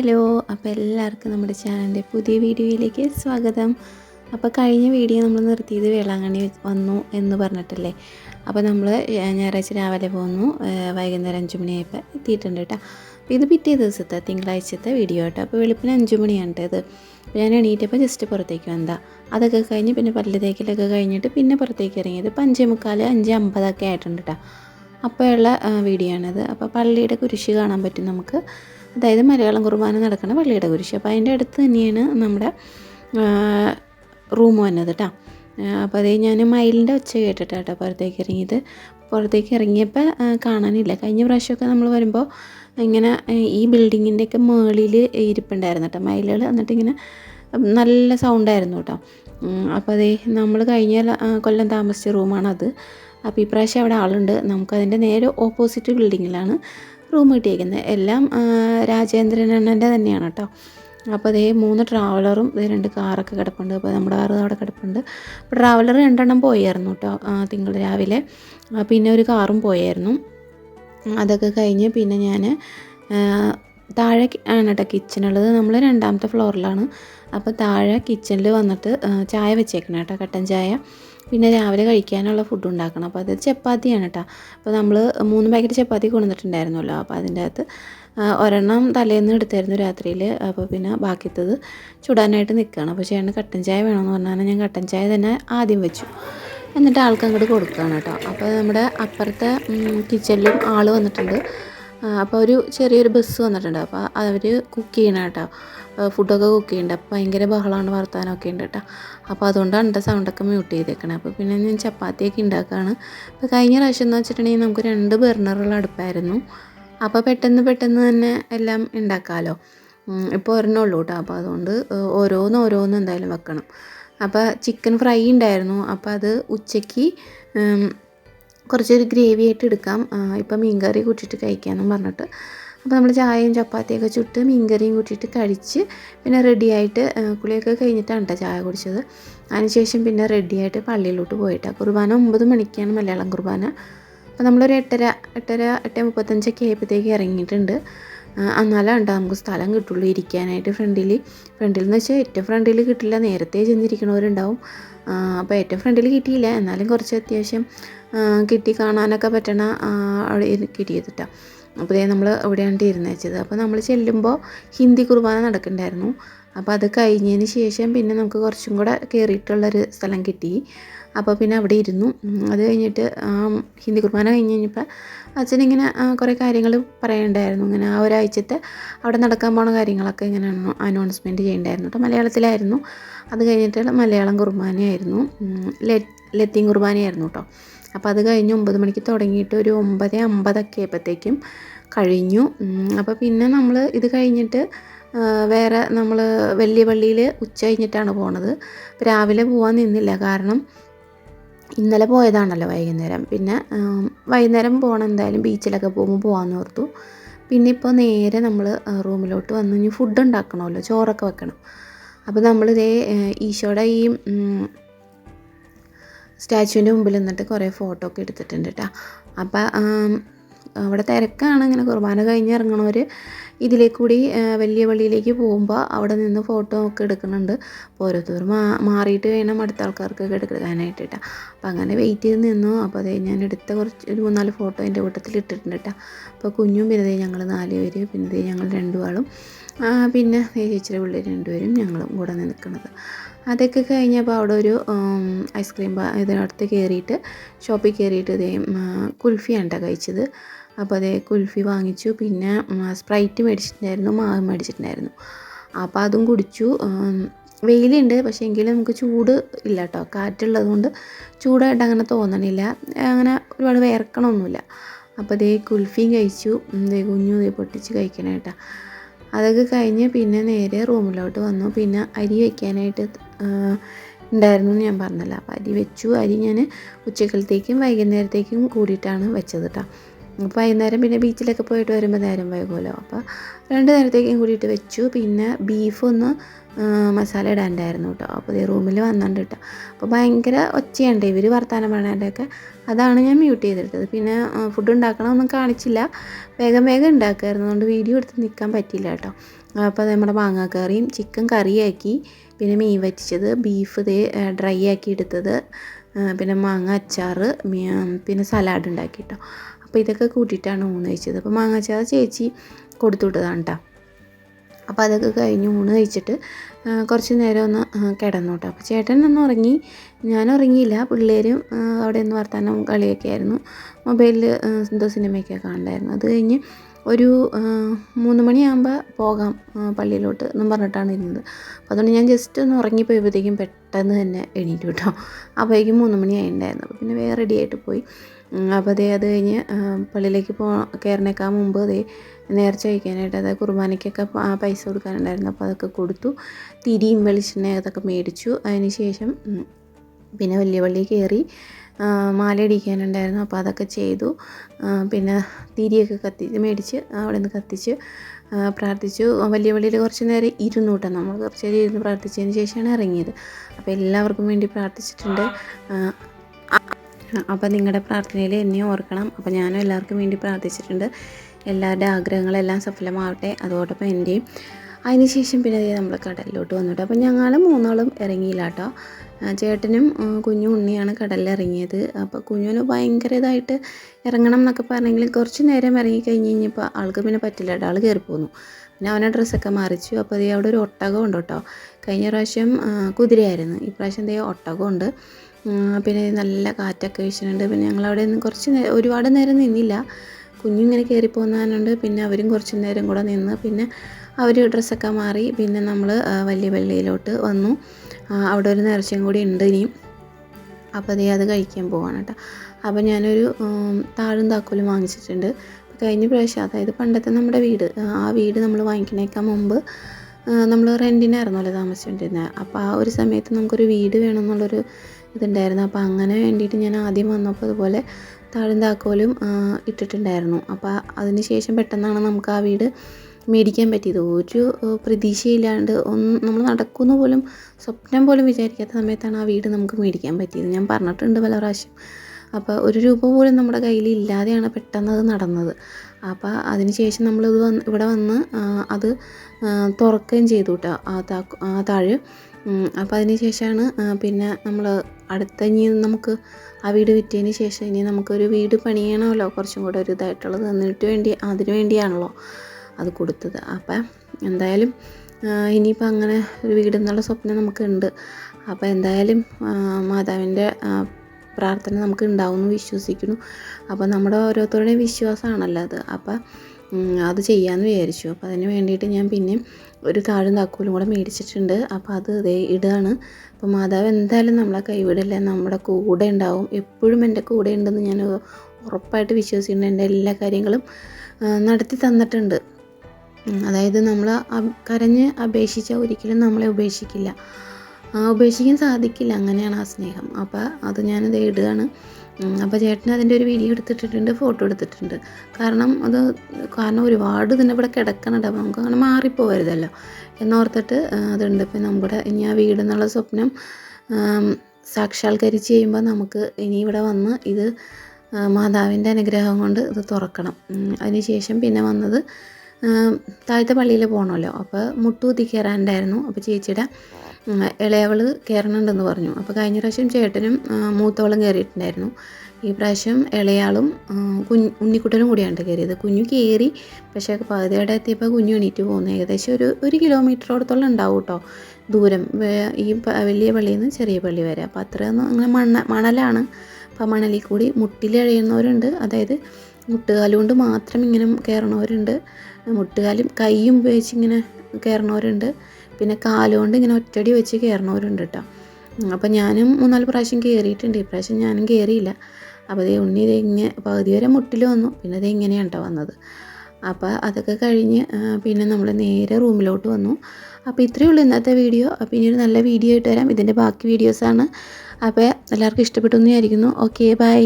Hello അപ്പോൾ എല്ലാവർക്കും നമ്മുടെ ചാനലിന്റെ പുതിയ വീഡിയോയിലേക്ക് സ്വാഗതം. അപ്പോൾ കഴിഞ്ഞ വീഡിയോ നമ്മൾ നിർത്തിയത് വേളാങ്കണ്ണി വന്നു എന്ന് പറഞ്ഞിട്ടല്ലേ? അപ്പോൾ നമ്മൾ ഞായറാഴ്ച രാവിലെ പോന്നു. വൈകുന്നേരം അഞ്ച് മണിയായപ്പോൾ എത്തിയിട്ടുണ്ട് കേട്ടോ അപ്പോൾ ഇത് പിറ്റേ ദിവസത്തെ തിങ്കളാഴ്ചത്തെ വീഡിയോ കേട്ടോ അപ്പോൾ വെളുപ്പിന് അഞ്ച് മണിയാണ് ഇത്. ഞാൻ എണീറ്റപ്പോൾ ജസ്റ്റ് പുറത്തേക്ക് വന്നതാ. അതൊക്കെ കഴിഞ്ഞ് പിന്നെ പല്ല് തേക്കലൊക്കെ കഴിഞ്ഞിട്ട് പിന്നെ പുറത്തേക്ക് ഇറങ്ങിയത് ഇപ്പോൾ അഞ്ചേ മുക്കാൽ അഞ്ച് അമ്പതൊക്കെ ആയിട്ടുണ്ട് കേട്ടോ അപ്പോഴുള്ള വീഡിയോ ആണിത്. അപ്പോൾ പള്ളിയുടെ കുരിശ് കാണാൻ പറ്റും നമുക്ക്. അതായത് മലയാളം കുർബാന നടക്കുന്ന പള്ളിയുടെ കുരിശ്. അപ്പോൾ അതിന്റെ അടുത്ത് തന്നെയാണ് നമ്മുടെ റൂം വന്നത് കേട്ടോ അപ്പോൾ അതേ ഞാൻ മയിലിന്റെ ഒച്ച കേട്ടിട്ടാ കേട്ടോ പുറത്തേക്ക് ഇറങ്ങിയത്. പുറത്തേക്ക് ഇറങ്ങിയപ്പോൾ കാണാനില്ല. കഴിഞ്ഞ പ്രാവശ്യമൊക്കെ നമ്മൾ വരുമ്പോൾ ഇങ്ങനെ ഈ ബിൽഡിങ്ങിന്റെയൊക്കെ മേളിൽ ഇരിപ്പുണ്ടായിരുന്നു കേട്ടോ മയിലുകൾ എന്നിട്ട് ഇങ്ങനെ നല്ല സൗണ്ടായിരുന്നു കേട്ടോ അപ്പോൾ അതേ നമ്മൾ കഴിഞ്ഞ കൊല്ലം താമസിച്ച റൂമാണത് അപ്പോൾ ഇപ്രാവശ്യം അവിടെ ആളുണ്ട്. നമുക്കതിന്റെ നേരെ ഓപ്പോസിറ്റ് ബിൽഡിങ്ങിലാണ്. റൂം കിട്ടിയിരിക്കുന്നത്. എല്ലാം രാജേന്ദ്രൻ അണ്ണന്റെ തന്നെയാണ് കേട്ടോ. അപ്പോൾ അതേ മൂന്ന് ട്രാവലറും ഇതേ രണ്ട് കാറൊക്കെ കിടപ്പുണ്ട്. അപ്പോൾ നമ്മുടെ കാറ് അവിടെ കിടപ്പുണ്ട്. അപ്പോൾ ട്രാവലർ രണ്ടെണ്ണം പോയായിരുന്നു കേട്ടോ തിങ്കൾ രാവിലെ. പിന്നെ ഒരു കാറും പോയായിരുന്നു. അതൊക്കെ കഴിഞ്ഞ് പിന്നെ ഞാൻ താഴെ ആണ് കേട്ടോ കിച്ചണുള്ളത് നമ്മൾ രണ്ടാമത്തെ ഫ്ലോറിലാണ് അപ്പോൾ താഴെ കിച്ചണിൽ വന്നിട്ട് ചായ വെച്ചേക്കണം കേട്ടോ കട്ടൻ ചായ. പിന്നെ രാവിലെ കഴിക്കാനുള്ള ഫുഡ് ഉണ്ടാക്കണം. അപ്പോൾ അത് ചപ്പാത്തിയാണ് കേട്ടോ അപ്പോൾ നമ്മൾ മൂന്ന് പാക്കറ്റ് ചപ്പാത്തി കൊണ്ടുവന്നിട്ടുണ്ടായിരുന്നല്ലോ. അപ്പോൾ അതിന്റെ അകത്ത് ഒരെണ്ണം തലേന്ന് എടുത്തായിരുന്നു രാത്രിയിൽ അപ്പോൾ പിന്നെ ബാക്കിത്തത് ചുടാനായിട്ട് നിൽക്കുകയാണ് അപ്പോൾ ചേട്ടന് കട്ടൻ ചായ വേണമെന്ന് പറഞ്ഞാൽ ഞാൻ കട്ടൻ ചായ തന്നെ ആദ്യം വെച്ചു. എന്നിട്ട് ആൾക്ക് അങ്ങോട്ട് കൊടുക്കുകയാണ് കേട്ടോ അപ്പോൾ നമ്മുടെ അപ്പുറത്തെ കിച്ചണിലും ആൾ വന്നിട്ടുണ്ട്. അപ്പോൾ ഒരു ചെറിയൊരു ബസ് വന്നിട്ടുണ്ട്. അപ്പോൾ അവർ കുക്ക് ചെയ്യണം കേട്ടോ. ഫുഡൊക്കെ കുക്ക് ചെയ്യുന്നുണ്ട് അപ്പോൾ ഭയങ്കര ബഹളമാണ് വർത്താനമൊക്കെ ഉണ്ട് കേട്ടോ. അപ്പോൾ അതുകൊണ്ടാണ് എന്റെ സൗണ്ടൊക്കെ മ്യൂട്ട് ചെയ്തേക്കണേ. അപ്പോൾ പിന്നെ ഞാൻ ചപ്പാത്തിയൊക്കെ ഉണ്ടാക്കുകയാണ് അപ്പോൾ കഴിഞ്ഞ പ്രാവശ്യം എന്ന് വെച്ചിട്ടുണ്ടെങ്കിൽ നമുക്ക് രണ്ട് ബർണറുള്ള അടുപ്പായിരുന്നു. അപ്പോൾ പെട്ടെന്ന് പെട്ടെന്ന് തന്നെ എല്ലാം ഉണ്ടാക്കാമല്ലോ ഇപ്പോൾ ഒരെണ്ണം ഉള്ളൂ കേട്ടോ. അപ്പോൾ അതുകൊണ്ട് ഓരോന്ന് ഓരോന്ന് എന്തായാലും വെക്കണം. അപ്പോൾ ചിക്കൻ ഫ്രൈ ഉണ്ടായിരുന്നു അപ്പോൾ അത് ഉച്ചയ്ക്ക് കുറച്ചൊരു ഗ്രേവി ആയിട്ട് എടുക്കാം. ഇപ്പം മീൻകറി കൂട്ടിയിട്ട് കഴിക്കാമെന്നും പറഞ്ഞിട്ട്. അപ്പോൾ നമ്മൾ ചായയും ചപ്പാത്തിയൊക്കെ ചുട്ട് മീൻകറിയും കൂട്ടിയിട്ട് കഴിച്ച് പിന്നെ റെഡിയായിട്ട് കുളിയൊക്കെ കഴിഞ്ഞിട്ടാണ് കേട്ടോ ചായ കുടിച്ചത്. അതിനുശേഷം പിന്നെ റെഡിയായിട്ട് പള്ളിയിലോട്ട് പോയിട്ടാണ് കുർബാന ഒമ്പത് മണിക്കാണ് മലയാളം കുർബാന. അപ്പോൾ നമ്മളൊരു എട്ടര എട്ടര എട്ട് മുപ്പത്തഞ്ചൊക്കെ ആയപ്പോഴത്തേക്ക് ഇറങ്ങിയിട്ടുണ്ട്. എന്നാലേ ഉണ്ടോ നമുക്ക് സ്ഥലം കിട്ടുള്ളൂ ഇരിക്കാനായിട്ട് ഫ്രണ്ടിൽ ഫ്രണ്ടിൽ എന്ന് വെച്ചാൽ ഏറ്റവും ഫ്രണ്ടിൽ കിട്ടില്ല. നേരത്തെ ചെന്നിരിക്കണവരുണ്ടാവും. അപ്പോൾ ഏറ്റവും ഫ്രണ്ടിൽ കിട്ടിയില്ല. എന്നാലും കുറച്ച് അത്യാവശ്യം കിട്ടി കാണാനൊക്കെ പറ്റണ അവിടെ കിട്ടിയത് കേട്ടോ അപ്പോൾ ഇതേ നമ്മൾ ഇവിടെയാണ് ഇരുന്ന് വെച്ചത് അപ്പോൾ നമ്മൾ ചെല്ലുമ്പോൾ ഹിന്ദി കുർബാന നടക്കുന്നുണ്ടായിരുന്നു അപ്പോൾ അത് കഴിഞ്ഞതിന് ശേഷം പിന്നെ നമുക്ക് കുറച്ചും കൂടെ കയറിയിട്ടുള്ളൊരു സ്ഥലം കിട്ടി. അപ്പോൾ പിന്നെ അവിടെ ഇരുന്നു. അത് കഴിഞ്ഞിട്ട് ഹിന്ദി കുർബാന കഴിഞ്ഞ് കഴിഞ്ഞപ്പോൾ അച്ഛനിങ്ങനെ കുറേ കാര്യങ്ങൾ പറയണ്ടായിരുന്നു. ഇങ്ങനെ ആ ഒരാഴ്ചത്തെ അവിടെ നടക്കാൻ പോണ കാര്യങ്ങളൊക്കെ ഇങ്ങനെ അനൗൺസ്മെന്റ് ചെയ്യണ്ടായിരുന്നു കേട്ടോ. മലയാളത്തിലായിരുന്നു. അത് കഴിഞ്ഞിട്ട് മലയാളം കുർബാനയായിരുന്നു. ലത്തീൻ കുർബാനയായിരുന്നു കേട്ടോ. അപ്പോൾ അത് കഴിഞ്ഞ് ഒമ്പത് മണിക്ക് തുടങ്ങിയിട്ട് ഒരു ഒമ്പത് അമ്പതൊക്കെ ആയപ്പോഴത്തേക്കും കഴിഞ്ഞു. അപ്പോൾ പിന്നെ നമ്മൾ ഇത് കഴിഞ്ഞിട്ട് വേറെ നമ്മൾ വലിയ പള്ളിയിൽ ഉച്ച കഴിഞ്ഞിട്ടാണ് പോണത്. രാവിലെ പോകാൻ നിന്നില്ല. കാരണം ഇന്നലെ പോയതാണല്ലോ വൈകുന്നേരം. പിന്നെ വൈകുന്നേരം പോകണം എന്തായാലും ബീച്ചിലൊക്കെ പോകുമ്പോൾ പോകാമെന്ന് ഓർത്തു. പിന്നെ ഇപ്പോൾ നേരെ നമ്മൾ റൂമിലോട്ട് വന്ന് ഇനി ഫുഡ് ഉണ്ടാക്കണമല്ലോ. ചോറൊക്കെ വെക്കണം. അപ്പോൾ നമ്മളിതേ ഈശോയുടെ ഈ സ്റ്റാച്ചുവിന്റെ മുമ്പിൽ നിന്നിട്ട് കുറേ ഫോട്ടോ ഒക്കെ എടുത്തിട്ടുണ്ട് കേട്ടോ അപ്പോൾ ആം, അവിടെ തിരക്കാണ്. ഇങ്ങനെ കുർബാന കഴിഞ്ഞ് ഇറങ്ങണവർ ഇതിലേ കൂടി വലിയ പള്ളിയിലേക്ക് പോകുമ്പോൾ അവിടെ നിന്ന് ഫോട്ടോ ഒക്കെ എടുക്കുന്നുണ്ട്. അപ്പോൾ ഓരോരുത്തർ മാ മാറിയിട്ട് വേണം അടുത്ത ആൾക്കാർക്കൊക്കെ എടുക്കാനായിട്ട് കേട്ടോ അപ്പോൾ അങ്ങനെ വെയിറ്റ് ചെയ്ത് നിന്നു. അപ്പോൾ അതേ ഞാൻ എടുത്ത കുറച്ച് ഒരു മൂന്നാൽ ഫോട്ടോ എന്റെ കൂട്ടത്തിൽ ഇട്ടിട്ടുണ്ട് കേട്ടോ അപ്പോൾ കുഞ്ഞും പിന്നെ ദേ ഞങ്ങൾ നാല് പേര് പിന്നെ ഞങ്ങൾ രണ്ടുപാളും പിന്നെ ചേച്ചിയുടെ പിള്ളേർ രണ്ടുപേരും ഞങ്ങളും കൂടെ നിൽക്കുന്നത്. അതൊക്കെ കഴിഞ്ഞപ്പോൾ അവിടെ ഒരു ഐസ്ക്രീം ഇതിനടുത്ത് കയറിയിട്ട് ഷോപ്പിൽ കയറിയിട്ട് ഇതേ കുൽഫിയാണ് കേട്ടോ കഴിച്ചത്. അപ്പോൾ അതേ കുൽഫി വാങ്ങിച്ചു. പിന്നെ സ്പ്രൈറ്റ് മേടിച്ചിട്ടുണ്ടായിരുന്നു മാവ് മേടിച്ചിട്ടുണ്ടായിരുന്നു. അപ്പോൾ അതും കുടിച്ചു. വെയിലുണ്ട് പക്ഷേ എങ്കിലും നമുക്ക് ചൂട് ഇല്ല കേട്ടോ. കാറ്റുള്ളത് കൊണ്ട് ചൂടായിട്ട് അങ്ങനെ തോന്നണില്ല. അങ്ങനെ ഒരുപാട് വേർക്കണമൊന്നുമില്ല. അപ്പോൾ ദേ കുൽഫിയും കഴിച്ചു. ഇതേ കുഞ്ഞു ഇതേ പൊട്ടിച്ച് കഴിക്കണം കേട്ടോ. അതൊക്കെ കഴിഞ്ഞ് പിന്നെ നേരെ റൂമിലോട്ട് വന്നു. പിന്നെ അരി വയ്ക്കാനായിട്ട് ഉണ്ടായിരുന്നു എന്ന് ഞാൻ പറഞ്ഞല്ലോ. അപ്പോൾ അരി വെച്ചു. അരി ഞാൻ ഉച്ചക്കലത്തേക്കും വൈകുന്നേരത്തേക്കും കൂടിയിട്ടാണ് വെച്ചത് കേട്ടോ. അപ്പോൾ വൈകുന്നേരം പിന്നെ ബീച്ചിലൊക്കെ പോയിട്ട് വരുമ്പോൾ നേരം വൈകുമല്ലോ. അപ്പോൾ രണ്ട് നേരത്തേക്കും കൂടിയിട്ട് വെച്ചു. പിന്നെ ബീഫ് ഒന്ന് മസാല ഇടാണ്ടായിരുന്നു കേട്ടോ. അപ്പോൾ ഈ റൂമിൽ വന്നുണ്ട് കേട്ടോ അപ്പോൾ ഭയങ്കര ഒച്ചയുണ്ട്. ഇവർ വർത്തമാനം പറയണതൊക്കെ അതാണ് ഞാൻ മ്യൂട്ട് ചെയ്തിട്ടത്. പിന്നെ ഫുഡ് ഉണ്ടാക്കണമൊന്നും കാണിച്ചില്ല. വേഗം വേഗം ഉണ്ടാക്കുമായിരുന്നു അതുകൊണ്ട് വീഡിയോ എടുത്ത് നിൽക്കാൻ പറ്റില്ല കേട്ടോ. അപ്പോൾ നമ്മുടെ മാങ്ങാക്കറിയും ചിക്കൻ കറിയാക്കി പിന്നെ മീൻ വറ്റിച്ചത് ബീഫ് ദേ ഡ്രൈ ആക്കി എടുത്തത് പിന്നെ മാങ്ങ അച്ചാറ് പിന്നെ സലാഡ് ഉണ്ടാക്കി കേട്ടോ അപ്പോൾ ഇതൊക്കെ കൂട്ടിയിട്ടാണ് ഊണ് കഴിച്ചത്. അപ്പോൾ മാങ്ങാച്ചാറ് ചേച്ചി കൊടുത്തു വിട്ടതാണ് കേട്ടോ അപ്പോൾ അതൊക്കെ കഴിഞ്ഞ് ഊണ് കഴിച്ചിട്ട് കുറച്ച് നേരം ഒന്ന് കിടന്നു കേട്ടോ അപ്പോൾ ചേട്ടൻ ഒന്ന് ഉറങ്ങി. ഞാൻ ഉറങ്ങിയില്ല. പിള്ളേരും അവിടെ നിന്ന് വർത്താനം കളിയൊക്കെ ആയിരുന്നു. മൊബൈലിൽ എന്തോ സിനിമയൊക്കെ കാണണ്ടായിരുന്നു അത് കഴിഞ്ഞ് ഒരു മൂന്ന് മണിയാകുമ്പോൾ പോകാം പള്ളിയിലോട്ട് എന്നും പറഞ്ഞിട്ടാണ് ഇരുന്നത്. അപ്പോൾ അതുകൊണ്ട് ഞാൻ ജസ്റ്റ് ഒന്ന് ഉറങ്ങിപ്പോയപ്പോഴത്തേക്കും പെട്ടെന്ന് തന്നെ എണീറ്റു കേട്ടോ. അപ്പോഴേക്കും മൂന്ന് മണി ആയിട്ടുണ്ടായിരുന്നു അപ്പോൾ പിന്നെ വേറെ റെഡി ആയിട്ട് പോയി. അപ്പോൾ അതേ അത് കഴിഞ്ഞ് പള്ളിയിലേക്ക് പോ കയറിനേക്കാൾ മുമ്പ് അതേ നേർച്ച വയ്ക്കാനായിട്ട് അതായത് കുർബാനയ്ക്കൊക്കെ പൈസ കൊടുക്കാനുണ്ടായിരുന്നു. അപ്പോൾ അതൊക്കെ കൊടുത്തു. തിരിയും വെളിച്ചെണ്ണ അതൊക്കെ മേടിച്ചു. അതിന് ശേഷം പിന്നെ വലിയ പള്ളി കയറി ആ, മാല ഇടിക്കാനുണ്ടായിരുന്നു അപ്പോൾ അതൊക്കെ ചെയ്തു. പിന്നെ തിരിയൊക്കെ കത്തി മേടിച്ച് അവിടെ നിന്ന് കത്തിച്ച് പ്രാർത്ഥിച്ചു. വലിയ പള്ളിയിൽ കുറച്ച് നേരം ഇരുന്നു കേട്ടോ നമ്മൾ. കുറച്ച് നേരം ഇരുന്ന് പ്രാർത്ഥിച്ചതിന് ശേഷമാണ് ഇറങ്ങിയത്. അപ്പോൾ എല്ലാവർക്കും വേണ്ടി പ്രാർത്ഥിച്ചിട്ടുണ്ട്. അപ്പോൾ നിങ്ങളുടെ പ്രാർത്ഥനയിൽ എന്നെ ഓർക്കണം. അപ്പോൾ ഞാനും എല്ലാവർക്കും വേണ്ടി പ്രാർത്ഥിച്ചിട്ടുണ്ട്. എല്ലാവരുടെ ആഗ്രഹങ്ങളെല്ലാം സഫലമാവട്ടെ. അതോടൊപ്പം എന്റെയും അതിനുശേഷം പിന്നെ നമ്മൾ കടലിലോട്ട് വന്നിട്ട് അപ്പോൾ ഞങ്ങൾ മൂന്നാളും ഇറങ്ങിയില്ല കേട്ടോ ചേട്ടനും കുഞ്ഞു ഉണ്ണിയാണ് കടലിൽ ഇറങ്ങിയത് അപ്പോൾ കുഞ്ഞുന് ഭയങ്കര ഇതായിട്ട് ഇറങ്ങണം എന്നൊക്കെ പറഞ്ഞെങ്കിൽ കുറച്ച് നേരം ഇറങ്ങി കഴിഞ്ഞ് കഴിഞ്ഞപ്പോൾ ആൾക്ക് പിന്നെ പറ്റില്ല ആൾ കയറി പോന്നു. പിന്നെ അവനെ ഡ്രസ്സൊക്കെ മറിച്ചു. അപ്പോൾ അതേ അവിടെ ഒരു ഒട്ടകം ഉണ്ട് കേട്ടോ. കഴിഞ്ഞ പ്രാവശ്യം കുതിരയായിരുന്നു. ഈ പ്രാവശ്യം ദേ ഒട്ടകമുണ്ട് പിന്നെ നല്ല കാറ്റൊക്കെ വീശുന്നുണ്ട്. പിന്നെ ഞങ്ങളവിടെ നിന്ന് കുറച്ച് നേരം ഒരുപാട് നേരം നിന്നില്ല. കുഞ്ഞിങ്ങനെ കയറി പോകുന്നതാനുണ്ട് പിന്നെ അവരും കുറച്ച് നേരം കൂടെ നിന്ന്. പിന്നെ അവർ ഡ്രസ്സൊക്കെ മാറി പിന്നെ നമ്മൾ വലിയ പള്ളിയിലോട്ട് വന്നു. അവിടെ ഒരു നേർച്ചയും കൂടി ഉണ്ട് ഇനിയും. അപ്പോൾ അതേ അത് കഴിക്കാൻ പോവാണ് കേട്ടോ. അപ്പോൾ ഞാനൊരു താഴും താക്കോലും വാങ്ങിച്ചിട്ടുണ്ട്. കഴിഞ്ഞ പ്രാവശ്യം അതായത് പണ്ടത്തെ നമ്മുടെ വീട് ആ, ആ വീട് നമ്മൾ വാങ്ങിക്കണേക്കാൾ മുമ്പ് നമ്മൾ റെന്റിനായിരുന്നല്ലോ താമസിച്ചുകൊണ്ടിരുന്നത് അപ്പോൾ ആ ഒരു സമയത്ത് നമുക്കൊരു വീട് വേണമെന്നുള്ളൊരു ഇതുണ്ടായിരുന്നു. അപ്പോൾ അങ്ങനെ വേണ്ടിയിട്ട് ഞാൻ ആദ്യം വന്നപ്പോൾ അതുപോലെ താഴും താക്കോലും ഇട്ടിട്ടുണ്ടായിരുന്നു. അപ്പോൾ അതിന് ശേഷം പെട്ടെന്നാണ് നമുക്ക് ആ വീട് മേടിക്കാൻ പറ്റിയത്. ഒരു പ്രതീക്ഷയില്ലാണ്ട് ഒന്ന് നമ്മൾ നടക്കുമെന്ന് പോലും സ്വപ്നം പോലും വിചാരിക്കാത്ത സമയത്താണ് ആ വീട് നമുക്ക് മേടിക്കാൻ പറ്റിയത്. ഞാൻ പറഞ്ഞിട്ടുണ്ട് പല പ്രാവശ്യം. അപ്പോൾ ഒരു രൂപ പോലും നമ്മുടെ കയ്യിൽ ഇല്ലാതെയാണ് പെട്ടെന്ന് അത് നടന്നത്. അപ്പോൾ അതിന് ശേഷം നമ്മളിത് വന്ന് ഇവിടെ വന്ന് അത് തുറക്കുകയും ചെയ്തു കേട്ടോ ആ താ ആ താഴ്. അപ്പോൾ അതിന് ശേഷമാണ് പിന്നെ നമ്മൾ അടുത്ത ഇനി നമുക്ക് ആ വീട് വിറ്റതിന് ശേഷം ഇനി നമുക്കൊരു വീട് പണിയണമല്ലോ. കുറച്ചും കൂടെ ഒരു ഇതായിട്ടുള്ളത് എന്നിട്ട് വേണ്ടി അതിന് വേണ്ടിയാണല്ലോ. അത് കൊടുത്തത്. അപ്പം എന്തായാലും ഇനിയിപ്പോൾ അങ്ങനെ ഒരു വീട് എന്നുള്ള സ്വപ്നം നമുക്കുണ്ട്. അപ്പോൾ എന്തായാലും മാതാവിന്റെ പ്രാർത്ഥന നമുക്ക് ഉണ്ടാവുമെന്ന് വിശ്വസിക്കുന്നു. അപ്പോൾ നമ്മുടെ ഓരോരുത്തരുടെയും വിശ്വാസമാണല്ലോ അത്. അപ്പം അത് ചെയ്യാമെന്ന് വിചാരിച്ചു. അപ്പോൾ അതിന് വേണ്ടിയിട്ട് ഞാൻ പിന്നെയും ഒരു താഴും താക്കോലും കൂടെ മേടിച്ചിട്ടുണ്ട്. അപ്പോൾ അത് ദേ ഇടുകയാണ് അപ്പോൾ മാതാവ് എന്തായാലും നമ്മളെ കൈവിടില്ല? നമ്മുടെ കൂടെ ഉണ്ടാവും. എപ്പോഴും എന്റെ കൂടെ ഉണ്ടെന്ന് ഞാൻ ഉറപ്പായിട്ട് വിശ്വസിക്കുന്നുണ്ട് എന്റെ എല്ലാ കാര്യങ്ങളും നടത്തി തന്നിട്ടുണ്ട്. അതായത് നമ്മൾ കരഞ്ഞ് അപേക്ഷിച്ചാൽ ഒരിക്കലും നമ്മളെ ഉപേക്ഷിക്കില്ല. ഉപേക്ഷിക്കാൻ സാധിക്കില്ല അങ്ങനെയാണ് ആ സ്നേഹം. അപ്പോൾ അത് ഞാനത് ഇടുകയാണ്. അപ്പോൾ ചേട്ടൻ അതിന്റെ ഒരു വീഡിയോ എടുത്തിട്ടിട്ടുണ്ട് ഫോട്ടോ എടുത്തിട്ടുണ്ട്. കാരണം അത് കാരണം ഒരുപാട് ഇതിന്റെ ഇവിടെ കിടക്കണുണ്ട്. അപ്പോൾ നമുക്ക് അങ്ങനെ മാറിപ്പോകരുതല്ലോ എന്നോർത്തിട്ട് അതുണ്ട്. ഇപ്പം നമ്മുടെ ഇനി ആ വീട് എന്നുള്ള സ്വപ്നം സാക്ഷാത്കരിച്ച് കഴിയുമ്പോൾ നമുക്ക് ഇനി ഇവിടെ വന്ന് ഇത് മാതാവിന്റെ അനുഗ്രഹം കൊണ്ട് ഇത് തുറക്കണം. അതിന് ശേഷം പിന്നെ വന്നത് താഴത്തെ പള്ളിയിൽ പോകണമല്ലോ അപ്പോൾ മുട്ടുകുത്തി കയറാനുണ്ടായിരുന്നു അപ്പോൾ ചേച്ചിയുടെ ഇളയവൾ കയറണുണ്ടെന്ന് പറഞ്ഞു. അപ്പോൾ കഴിഞ്ഞ പ്രാവശ്യം ചേട്ടനും മൂത്തവളും കയറിയിട്ടുണ്ടായിരുന്നു ഈ പ്രാവശ്യം ഇളയാളും കുഞ്ഞ് ഉണ്ണിക്കുട്ടനും കൂടിയാണ് കയറിയത് കുഞ്ഞു കയറി പക്ഷേ പകുതിയോടെ എത്തിയപ്പോൾ കുഞ്ഞു എണീറ്റ് പോകുന്നു ഏകദേശം ഒരു ഒരു കിലോമീറ്ററോടത്തോളം ഉണ്ടാവും കേട്ടോ ദൂരം ഈ വലിയ പള്ളിയിൽ നിന്ന് ചെറിയ പള്ളി വരെ. അപ്പോൾ അത്രയൊന്നും അങ്ങനെ മണ്ണ മണലാണ്. അപ്പോൾ മണലിൽ കൂടി മുട്ടിലെഴയുന്നവരുണ്ട് അതായത് മുട്ടുകാലും കൊണ്ട് മാത്രം ഇങ്ങനെ കയറണവരുണ്ട്. മുട്ടുകാലും കൈയും ഉപയോഗിച്ച് ഇങ്ങനെ കയറണവരുണ്ട്. പിന്നെ കാലുകൊണ്ട് ഇങ്ങനെ ഒറ്റടി വെച്ച് കയറണവരുണ്ട് കേട്ടോ അപ്പോൾ ഞാനും മൂന്നാൽ പ്രാവശ്യം കയറിയിട്ടുണ്ട് ഇപ്രാവശ്യം പ്രാവശ്യം ഞാനും കയറിയില്ല അപ്പോൾ അതേ ഉണ്ണി ഇത് ഇങ്ങനെ പകുതി വരെ മുട്ടിൽ വന്നു. പിന്നെ ഇത് ഇങ്ങനെയാണ് കേട്ടോ വന്നത്. അപ്പോൾ അതൊക്കെ കഴിഞ്ഞ് പിന്നെ നമ്മൾ നേരെ റൂമിലോട്ട് വന്നു. അപ്പോൾ ഇത്രയേ ഉള്ളൂ ഇന്നത്തെ വീഡിയോ. അപ്പോൾ ഇനി ഒരു നല്ല വീഡിയോ ആയിട്ട് വരാം. ഇതിന്റെ ബാക്കി വീഡിയോസാണ്. അപ്പോൾ എല്ലാവർക്കും ഇഷ്ടപ്പെട്ടു എന്ന് വിചാരിക്കുന്നു. Okay bye.